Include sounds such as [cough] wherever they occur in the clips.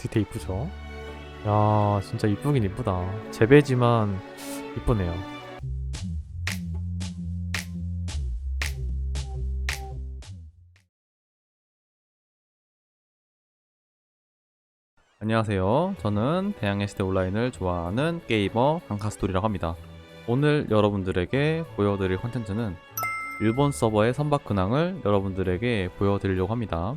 디테일 이쁘죠? 야 진짜 이쁘긴 이쁘다. 재배지만 이쁘네요. 안녕하세요. 저는 대양의 시대 온라인을 좋아하는 게이머 강카스토리라고 합니다. 오늘 여러분들에게 보여드릴 컨텐츠는 일본 서버의 선박 근황을 여러분들에게 보여드리려고 합니다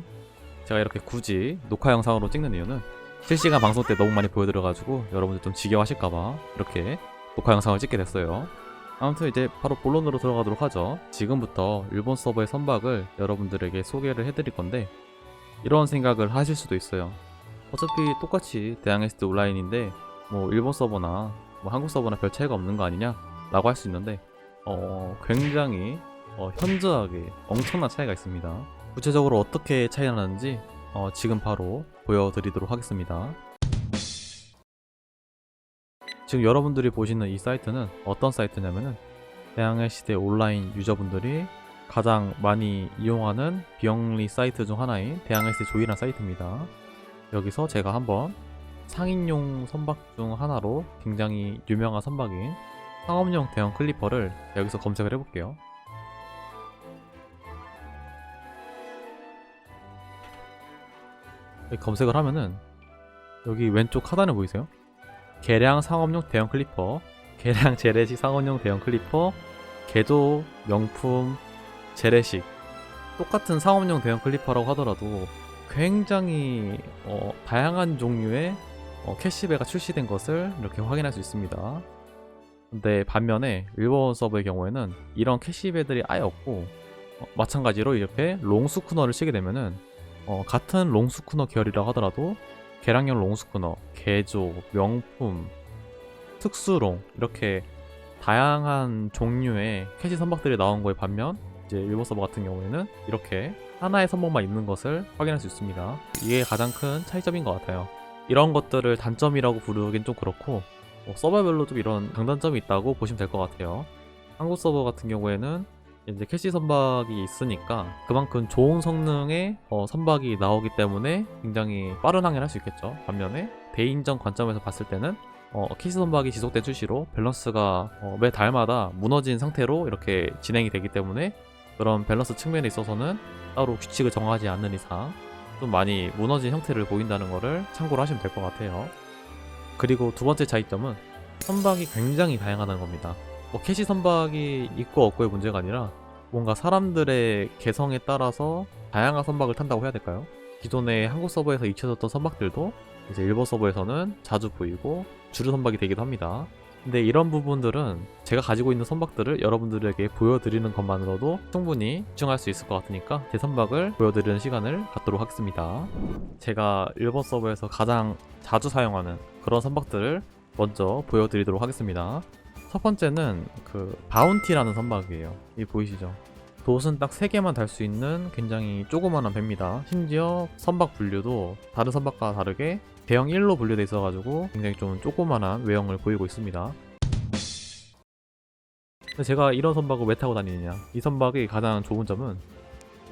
제가 이렇게 굳이 녹화 영상으로 찍는 이유는 실시간 방송 때 너무 많이 보여드려가지고 여러분들 좀 지겨워하실까봐 이렇게 녹화 영상을 찍게 됐어요. 아무튼 이제 바로 본론으로 들어가도록 하죠. 지금부터 일본 서버의 선박을 여러분들에게 소개를 해드릴 건데 이런 생각을 하실 수도 있어요. 어차피 똑같이 대항했을 온라인인데 뭐 일본 서버나 뭐 한국 서버나 별 차이가 없는 거 아니냐? 라고 할 수 있는데 어 굉장히 어, 현저하게 엄청난 차이가 있습니다. 구체적으로 어떻게 차이가 나는지 어, 지금 바로 보여드리도록 하겠습니다. 지금 여러분들이 보시는 이 사이트는 어떤 사이트냐면은 대항해 시대 온라인 유저분들이 가장 많이 이용하는 비영리 사이트 중 하나인 대항해 시대 조이란 사이트입니다. 여기서 제가 한번 상인용 선박 중 하나로 굉장히 유명한 선박인 상업용 대형 클리퍼를 여기서 검색을 해볼게요. 검색을 하면은 여기 왼쪽 하단에 보이세요? 개량 상업용 대형 클리퍼, [laughs] 개량 재래식 상업용 대형 클리퍼, 개조 명품 재래식 똑같은 상업용 대형 클리퍼라고 하더라도 굉장히 어, 다양한 종류의 어, 캐시배가 출시된 것을 이렇게 확인할 수 있습니다. 근데 반면에 일본 서버의 경우에는 이런 캐시배들이 아예 없고 어, 마찬가지로 이렇게 롱 스쿠너를 치게 되면은 어, 같은 롱스쿠너 계열이라고 하더라도 개량형 롱스쿠너, 개조, 명품, 특수롱 이렇게 다양한 종류의 캐시 선박들이 나온 거에 반면 이제 일본 서버 같은 경우에는 이렇게 하나의 선박만 있는 것을 확인할 수 있습니다. 이게 가장 큰 차이점인 것 같아요. 이런 것들을 단점이라고 부르긴 좀 그렇고 뭐 서버별로 좀 이런 장단점이 있다고 보시면 될 것 같아요. 한국 서버 같은 경우에는 이제 캐시 선박이 있으니까 그만큼 좋은 성능의 어, 선박이 나오기 때문에 굉장히 빠른 항해를 할 수 있겠죠. 반면에 대인전 관점에서 봤을 때는 어, 캐시 선박이 지속된 출시로 밸런스가 어, 매 달마다 무너진 상태로 이렇게 진행이 되기 때문에 그런 밸런스 측면에 있어서는 따로 규칙을 정하지 않는 이상 좀 많이 무너진 형태를 보인다는 것을 참고로 하시면 될 것 같아요. 그리고 두 번째 차이점은 선박이 굉장히 다양하다는 겁니다. 뭐 캐시 선박이 있고 없고의 문제가 아니라 뭔가 사람들의 개성에 따라서 다양한 선박을 탄다고 해야 될까요? 기존의 한국 서버에서 잊혀졌던 선박들도 이제 일본 서버에서는 자주 보이고 주류 선박이 되기도 합니다. 근데 이런 부분들은 제가 가지고 있는 선박들을 여러분들에게 보여드리는 것만으로도 충분히 집중할 수 있을 것 같으니까 제 선박을 보여드리는 시간을 갖도록 하겠습니다. 제가 일본 서버에서 가장 자주 사용하는 그런 선박들을 먼저 보여드리도록 하겠습니다. 첫 번째는 그 바운티라는 선박이에요. 이 보이시죠? 돛은 딱 3개만 달 수 있는 굉장히 조그만한 배입니다. 심지어 선박 분류도 다른 선박과 다르게 대형 1로 분류돼 있어가지고 굉장히 좀 조그만한 외형을 보이고 있습니다. 제가 이런 선박을 왜 타고 다니느냐? 이 선박의 가장 좋은 점은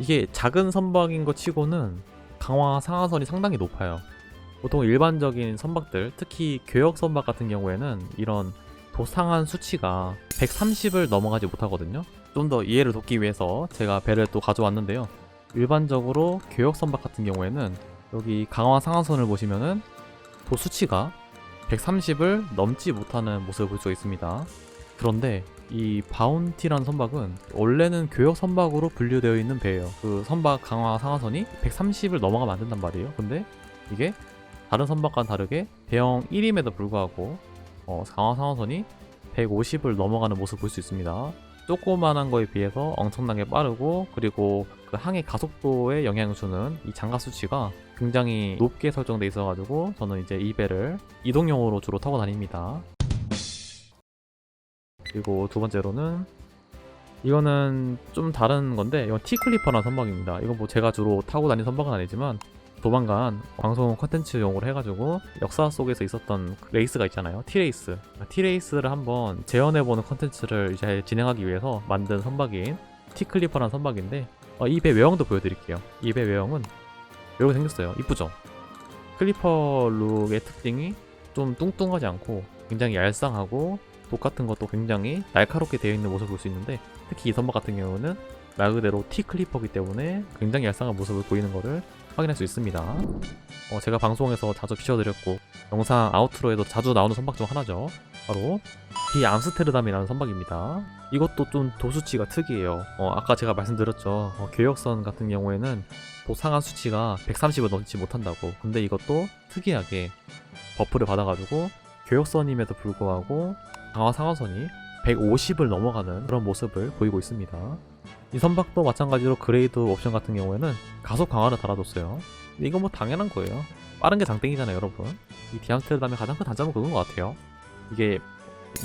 이게 작은 선박인 것 치고는 강화 상하선이 상당히 높아요. 보통 일반적인 선박들, 특히 교역 선박 같은 경우에는 이런 도상한 수치가 130을 넘어가지 못하거든요. 좀 더 이해를 돕기 위해서 제가 배를 또 가져왔는데요. 일반적으로 교역 선박 같은 경우에는 여기 강화 상하선을 보시면은 도 수치가 130을 넘지 못하는 모습을 볼 수가 있습니다. 그런데 이 바운티라는 선박은 원래는 교역 선박으로 분류되어 있는 배예요. 그 선박 강화 상하선이 130을 넘어가면 안 된단 말이에요. 근데 이게 다른 선박과는 다르게 대형 1임에도 불구하고 어, 강화 상하선이 150을 넘어가는 모습을 볼수 있습니다. 조그만한 거에 비해서 엄청나게 빠르고 그리고 그 항해 가속도에 영향을 주는 이 장갑 수치가 굉장히 높게 설정돼 있어가지고 저는 이제 이 배를 이동용으로 주로 타고 다닙니다. 그리고 두 번째로는 이거는 좀 다른 건데 이건 티클리퍼라는 선박입니다. 이건 뭐 제가 주로 타고 다니는 선박은 아니지만 조만간 방송 컨텐츠용으로 해가지고 역사 속에서 있었던 그 레이스가 있잖아요. T레이스. T레이스를 한번 재현해보는 컨텐츠를 이제 진행하기 위해서 만든 선박인 T클리퍼라는 선박인데 어, 이배 외형도 보여드릴게요. 이 배 외형은 이렇게 생겼어요. 이쁘죠? 클리퍼 룩의 특징이 좀 뚱뚱하지 않고 굉장히 얄쌍하고 똑같은 것도 굉장히 날카롭게 되어 있는 모습을 볼 수 있는데 특히 이 선박 같은 경우는 말 그대로 T 클리퍼이기 때문에 굉장히 얄쌍한 모습을 보이는 것을 확인할 수 있습니다. 어, 제가 방송에서 자주 비춰드렸고 영상 아우트로에도 자주 나오는 선박 중 하나죠. 바로 디 암스테르담이라는 선박입니다. 이것도 좀 도수치가 특이해요. 어, 아까 제가 말씀드렸죠. 어, 교역선 같은 경우에는 도상한 수치가 130을 넘지 못한다고. 근데 이것도 특이하게 버프를 받아가지고 교역선임에도 불구하고 강화 상하선이 150을 넘어가는 그런 모습을 보이고 있습니다. 이 선박도 마찬가지로 그레이드 옵션 같은 경우에는 가속 강화를 달아줬어요. 이건 뭐 당연한 거예요. 빠른 게 장땡이잖아요, 여러분. 이 디암스테르담의 가장 큰 단점은 그건 것 같아요. 이게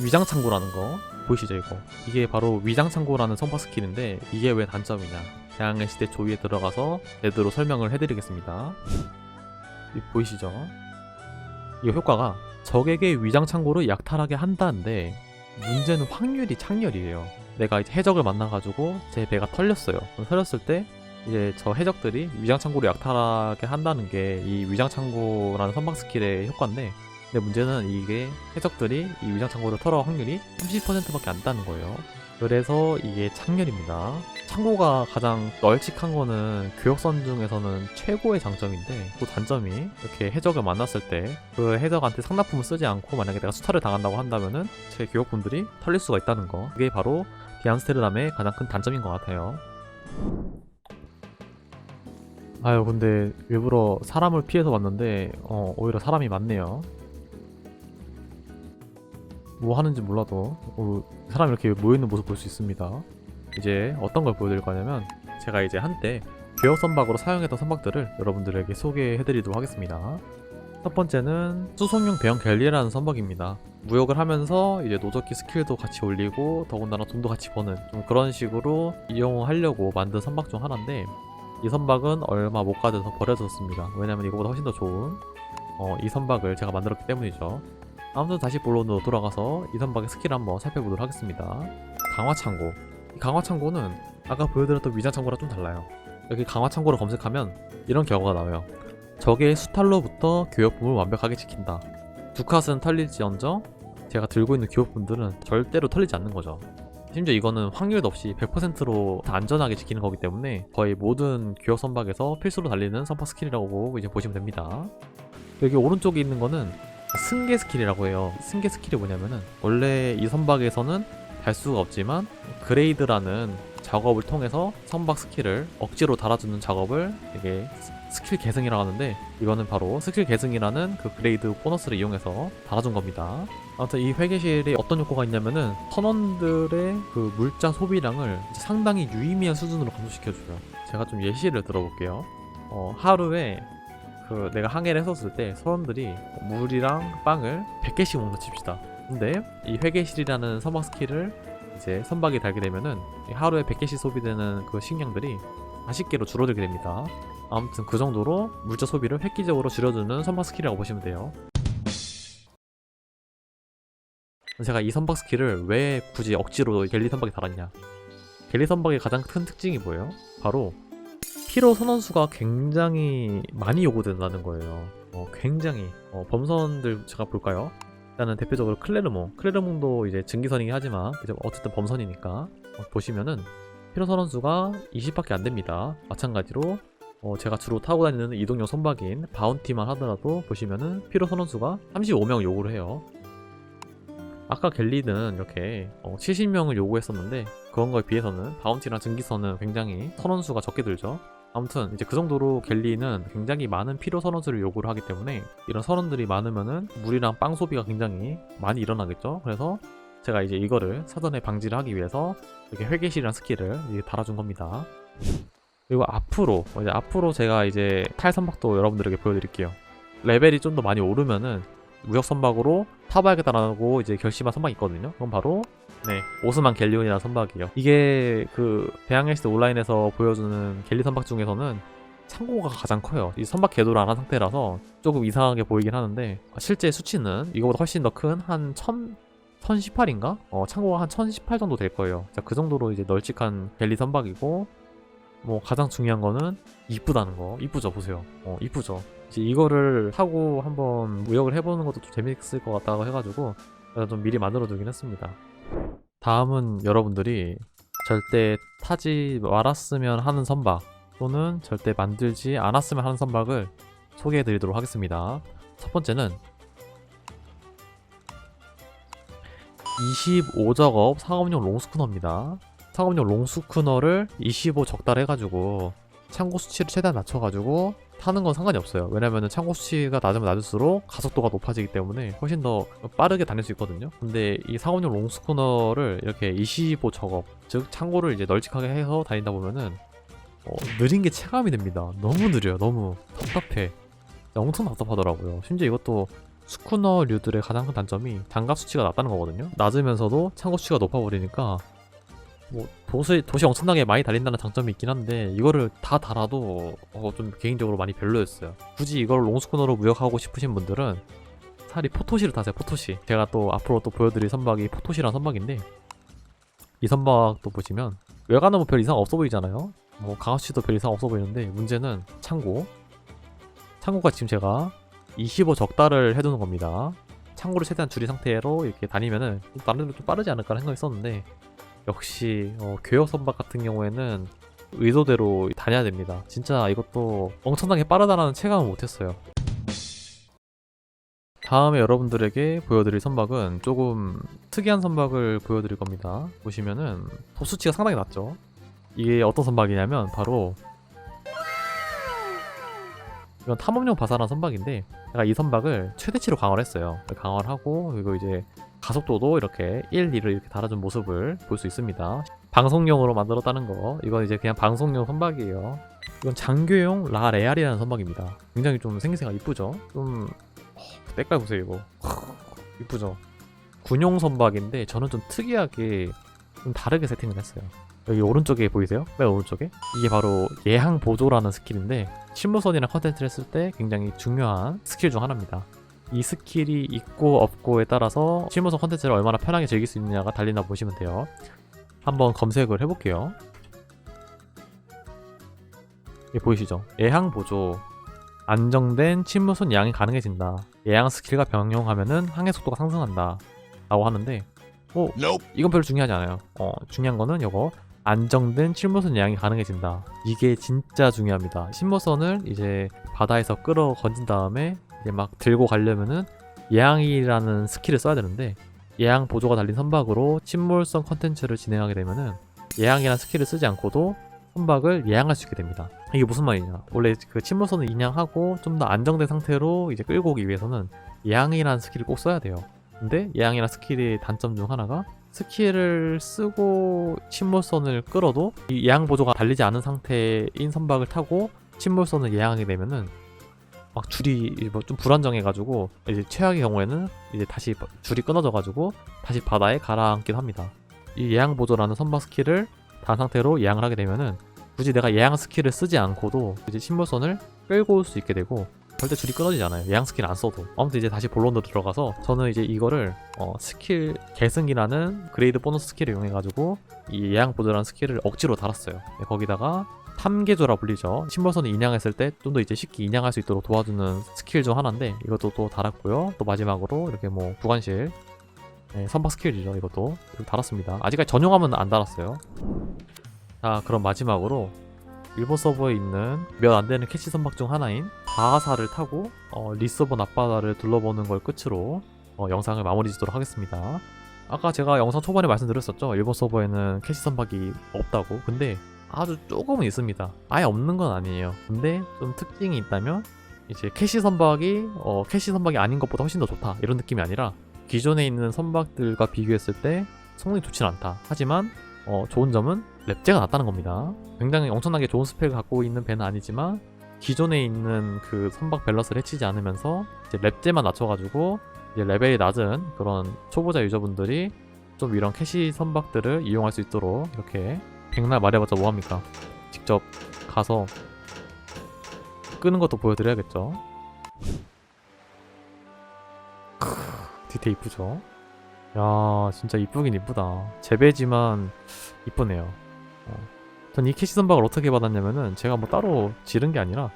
위장 창고라는 거 보이시죠 이거? 이게 바로 위장 창고라는 선박 스킬인데 이게 왜 단점이냐? 대항해 시대 조이에 들어가서 제대로 설명을 해드리겠습니다. 이 보이시죠? 이 효과가 적에게 위장 창고를 약탈하게 한다는데 문제는 확률이 창렬이에요. 내가 이제 해적을 만나가지고 제 배가 털렸어요. 털렸을 때 이제 저 해적들이 위장 창고를 약탈하게 한다는 게 이 위장 창고라는 선박 스킬의 효과인데 근데 문제는 이게 해적들이 이 위장 창고를 털어 확률이 30%밖에 안 다는 거예요. 그래서 이게 창렬입니다. 창고가 가장 널찍한 거는 교역선 중에서는 최고의 장점인데 또 단점이 이렇게 해적을 만났을 때 그 해적한테 상납품을 쓰지 않고 만약에 내가 수탈을 당한다고 한다면은 제 교역분들이 털릴 수가 있다는 거. 그게 바로 디암스테르담의 가장 큰 단점인 것 같아요. 아유 근데 일부러 사람을 피해서 왔는데 어, 오히려 사람이 많네요. 뭐 하는지 몰라도 어, 사람이 이렇게 모여있는 모습 볼 수 있습니다. 이제 어떤 걸 보여드릴 거냐면 제가 이제 한때 교역 선박으로 사용했던 선박들을 여러분들에게 소개해드리도록 하겠습니다. 첫 번째는 수송용 대형 갤리라는 선박입니다. 무역을 하면서 이제 노적기 스킬도 같이 올리고 더군다나 돈도 같이 버는 좀 그런 식으로 이용하려고 만든 선박 중 하나인데 이 선박은 얼마 못 가져서 버려졌습니다. 왜냐면 이거보다 훨씬 더 좋은 어, 이 선박을 제가 만들었기 때문이죠. 아무튼 다시 본론으로 돌아가서 이 선박의 스킬을 한번 살펴보도록 하겠습니다. 강화 창고. 이 강화 창고는 아까 보여드렸던 위장 창고랑 좀 달라요. 여기 강화 창고를 검색하면 이런 결과가 나와요. 적의 수탈로부터 교역품을 완벽하게 지킨다. 두 컷은 털릴지언정 제가 들고 있는 교역품들은 절대로 털리지 않는 거죠. 심지어 이거는 확률도 없이 100%로 다 안전하게 지키는 거기 때문에 거의 모든 교역 선박에서 필수로 달리는 선박 스킬이라고 이제 보시면 됩니다. 여기 오른쪽에 있는 거는 승계 스킬이라고 해요. 승계 스킬이 뭐냐면은 원래 이 선박에서는 달 수가 없지만 그레이드라는 작업을 통해서 선박 스킬을 억지로 달아주는 작업을 이게 스킬 계승이라고 하는데 이거는 바로 스킬 계승이라는 그 그레이드 보너스를 이용해서 달아준 겁니다. 아무튼 이 회계실이 어떤 효과가 있냐면은 선원들의 그 물자 소비량을 상당히 유의미한 수준으로 감소시켜줘요. 제가 좀 예시를 들어볼게요. 어, 하루에 그 내가 항해를 했었을 때 선원들이 물이랑 빵을 100개씩 먹는 칩시다. 근데 이 회계실이라는 선박 스킬을 이제 선박이 달게 되면은 이 하루에 100개씩 소비되는 그 식량들이 40개로 줄어들게 됩니다. 아무튼 그 정도로 물자 소비를 획기적으로 줄여주는 선박 스킬이라고 보시면 돼요. 제가 이 선박 스킬을 왜 굳이 억지로 갤리 선박에 달았냐? 갤리 선박의 가장 큰 특징이 뭐예요? 바로 피로 선원수가 굉장히 많이 요구된다는 거예요. 어, 굉장히 어, 범선들 제가 볼까요? 일단은 대표적으로 클레르몽, 클레르몽도 이제 증기선이긴 하지만 어쨌든 범선이니까 어, 보시면은 피로 선원수가 20밖에 안 됩니다. 마찬가지로 어, 제가 주로 타고 다니는 이동용 선박인 바운티만 하더라도 보시면은 피로 선원수가 35명 요구를 해요. 아까 갤리는 이렇게 어, 70명을 요구했었는데 그런 거에 비해서는 바운티랑 증기선은 굉장히 선원수가 적게 들죠. 아무튼 이제 그 정도로 갤리는 굉장히 많은 필요 선원수를 요구를 하기 때문에 이런 선원들이 많으면은 물이랑 빵 소비가 굉장히 많이 일어나겠죠. 그래서 제가 이제 이거를 사전에 방지를 하기 위해서 이렇게 회계실이란 스킬을 달아준 겁니다. 그리고 앞으로 이제 앞으로 제가 이제 탈 선박도 여러분들에게 보여드릴게요. 레벨이 좀 더 많이 오르면은 무역 선박으로 타봐야겠다라고 이제 결심한 선박이 있거든요. 그건 바로 네 오스만 갤리온이라는 선박이에요. 이게 그 대항해시드 온라인에서 보여주는 갤리 선박 중에서는 창고가 가장 커요. 이 선박 궤도를 안 한 상태라서 조금 이상하게 보이긴 하는데 실제 수치는 이거보다 훨씬 더 큰 한 1000, 1018인가? 어, 창고가 한 1018 정도 될 거예요. 자, 그 정도로 이제 널찍한 갤리 선박이고 뭐 가장 중요한 거는 이쁘다는 거. 이쁘죠, 보세요. 어, 이쁘죠. 이제 이거를 하고 한번 무역을 해보는 것도 좀 재밌을 것 같다고 해가지고 좀 미리 만들어두긴 했습니다. 다음은 여러분들이 절대 타지 말았으면 하는 선박 또는 절대 만들지 않았으면 하는 선박을 소개해 드리도록 하겠습니다. 첫 번째는 25작업 상업용 롱스쿠너입니다. 상업용 롱스쿠너를 25 적달해가지고 창고 수치를 최대한 낮춰가지고 타는 건 상관이 없어요. 왜냐면은 창고 수치가 낮으면 낮을수록 가속도가 높아지기 때문에 훨씬 더 빠르게 다닐 수 있거든요. 근데 이 상업용 롱스쿠너를 이렇게 25 작업, 즉 창고를 이제 널찍하게 해서 다닌다 보면은 어, 느린 게 체감이 됩니다. 너무 느려요. 너무 답답해. 엄청 답답하더라고요. 심지어 이것도 스쿠너류들의 가장 큰 단점이 장갑 수치가 낮다는 거거든요. 낮으면서도 창고 수치가 높아 버리니까 뭐 도시 도시 엄청나게 많이 달린다는 장점이 있긴 한데 이거를 다 달아도 어, 좀 개인적으로 많이 별로였어요. 굳이 이걸 롱스쿠너로 무역하고 싶으신 분들은 차라리 포토시를 타세요. 포토시. 제가 또 앞으로 또 보여드릴 선박이 포토시라는 선박인데 이 선박도 보시면 외관은 뭐별 이상 없어 보이잖아요. 뭐 강화치도 별 이상 없어 보이는데 문제는 창고. 창고가 지금 제가 25 적달을 해두는 겁니다. 창고를 최대한 줄인 상태로 이렇게 다니면은 나름대로 좀 빠르지 않을까 생각했었는데 역시 어, 교역 선박 같은 경우에는 의도대로 다녀야 됩니다. 진짜 이것도 엄청나게 빠르다라는 체감을 못했어요. 다음에 여러분들에게 보여드릴 선박은 조금 특이한 선박을 보여드릴 겁니다. 보시면은 도수치가 상당히 낮죠. 이게 어떤 선박이냐면 바로 이건 탐험용 바사라는 선박인데 제가 이 선박을 최대치로 강화를 했어요. 강화를 하고 그리고 이제 가속도도 이렇게 1, 2를 이렇게 달아준 모습을 볼 수 있습니다. 방송용으로 만들었다는 거 이건 이제 그냥 방송용 선박이에요. 이건 장교용 라레알이라는 선박입니다. 굉장히 좀 생기새가 이쁘죠? 좀 어, 때깔 보세요 이거 이쁘죠? 군용 선박인데 저는 좀 특이하게 좀 다르게 세팅을 했어요. 여기 오른쪽에 보이세요? 맨 오른쪽에? 이게 바로 예항 보조라는 스킬인데 실무선이나 컨텐츠를 했을 때 굉장히 중요한 스킬 중 하나입니다. 이 스킬이 있고 없고에 따라서 실무선 컨텐츠를 얼마나 편하게 즐길 수 있느냐가 달린다 보시면 돼요. 한번 검색을 해볼게요. 이 보이시죠? 예항 보조. 안정된 침무선 양이 가능해진다. 예항 스킬과 병용하면은 항해 속도가 상승한다. 라고 하는데, 어, 이건 별로 중요하지 않아요. 어, 중요한 거는 요거. 안정된 침무선 예양이 가능해진다. 이게 진짜 중요합니다. 침무선을 이제 바다에서 끌어 건진 다음에 막 들고 가려면은 예양이라는 스킬을 써야 되는데 예양 보조가 달린 선박으로 침몰성 컨텐츠를 진행하게 되면은 예양이라는 스킬을 쓰지 않고도 선박을 예양할 수 있게 됩니다. 이게 무슨 말이냐? 원래 그 침몰선을 인양하고 좀 더 안정된 상태로 이제 끌고 오기 위해서는 예양이라는 스킬을 꼭 써야 돼요. 근데 예양이라는 스킬의 단점 중 하나가 스킬을 쓰고 침몰선을 끌어도 이 예양 보조가 달리지 않은 상태인 선박을 타고 침몰선을 예양하게 되면은 막 줄이 뭐좀 불안정해가지고 이제 최악의 경우에는 이제 다시 줄이 끊어져가지고 다시 바다에 가라앉기도 합니다. 이 예양 보조라는 선박 스킬을 단 상태로 예양을 하게 되면은 굳이 내가 예양 스킬을 쓰지 않고도 이제 침몰선을 끌고 올 수 있게 되고 절대 줄이 끊어지지 않아요. 예양 스킬 안 써도. 아무튼 이제 다시 본론으로 들어가서 저는 이제 이거를 어, 스킬 계승기라는 그레이드 보너스 스킬을 이용해가지고 이 예양 보조라는 스킬을 억지로 달았어요. 네, 거기다가 탐계조라 불리죠. 침몰선을 인양했을 때 좀 더 이제 쉽게 인양할 수 있도록 도와주는 스킬 중 하나인데 이것도 또 달았고요. 또 마지막으로 이렇게 뭐 구간실 네, 선박 스킬이죠. 이것도 달았습니다. 아직까지 전용하면 안 달았어요. 자 그럼 마지막으로 일본 서버에 있는 몇 안 되는 캐시 선박 중 하나인 바하사를 타고 어, 리서본 앞바다를 둘러보는 걸 끝으로 어, 영상을 마무리 짓도록 하겠습니다. 아까 제가 영상 초반에 말씀드렸었죠. 일본 서버에는 캐시 선박이 없다고. 근데 아주 조금은 있습니다. 아예 없는 건 아니에요. 근데 좀 특징이 있다면 이제 캐시 선박이 어, 캐시 선박이 아닌 것보다 훨씬 더 좋다 이런 느낌이 아니라 기존에 있는 선박들과 비교했을 때 성능이 좋진 않다. 하지만 어, 좋은 점은 랩제가 낮다는 겁니다. 굉장히 엄청나게 좋은 스펙을 갖고 있는 배는 아니지만 기존에 있는 그 선박 밸런스를 해치지 않으면서 이제 랩제만 낮춰가지고 이제 레벨이 낮은 그런 초보자 유저분들이 좀 이런 캐시 선박들을 이용할 수 있도록 이렇게 백날 말해봤자 뭐합니까? 직접 가서 끄는 것도 보여드려야겠죠. 크, 디테일 이쁘죠? 야 진짜 이쁘긴 이쁘다. 재배지만 이쁘네요. 어. 전이 캐시 선박을 어떻게 받았냐면은 제가 뭐 따로 지른 게 아니라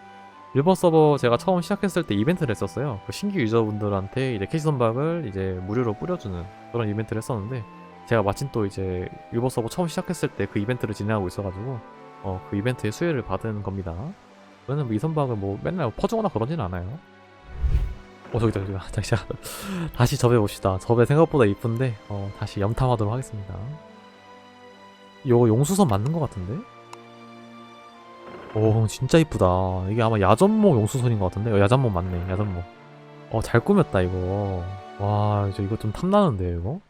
일본 서버 제가 처음 시작했을 때 이벤트를 했었어요. 그 신규 유저분들한테 이제 캐시 선박을 이제 무료로 뿌려주는 그런 이벤트를 했었는데 제가 마침 또 이제 일본 서버 처음 시작했을 때 그 이벤트를 진행하고 있어가지고 어, 그 이벤트의 수혜를 받은 겁니다. 저는 뭐 이 선박을 뭐 맨날 퍼주거나 그러진 않아요. 어 저기다 저기다 [laughs] 다시 다시 접해 봅시다. 접해 생각보다 이쁜데 어, 다시 염탐하도록 하겠습니다. 이거 용수선 맞는 것 같은데? 오 진짜 이쁘다 이게 아마 야전목 용수선인 것 같은데 어, 야전목 맞네 야전목 어잘 꾸몄다 이거 와 이거 좀 탐나는데 이거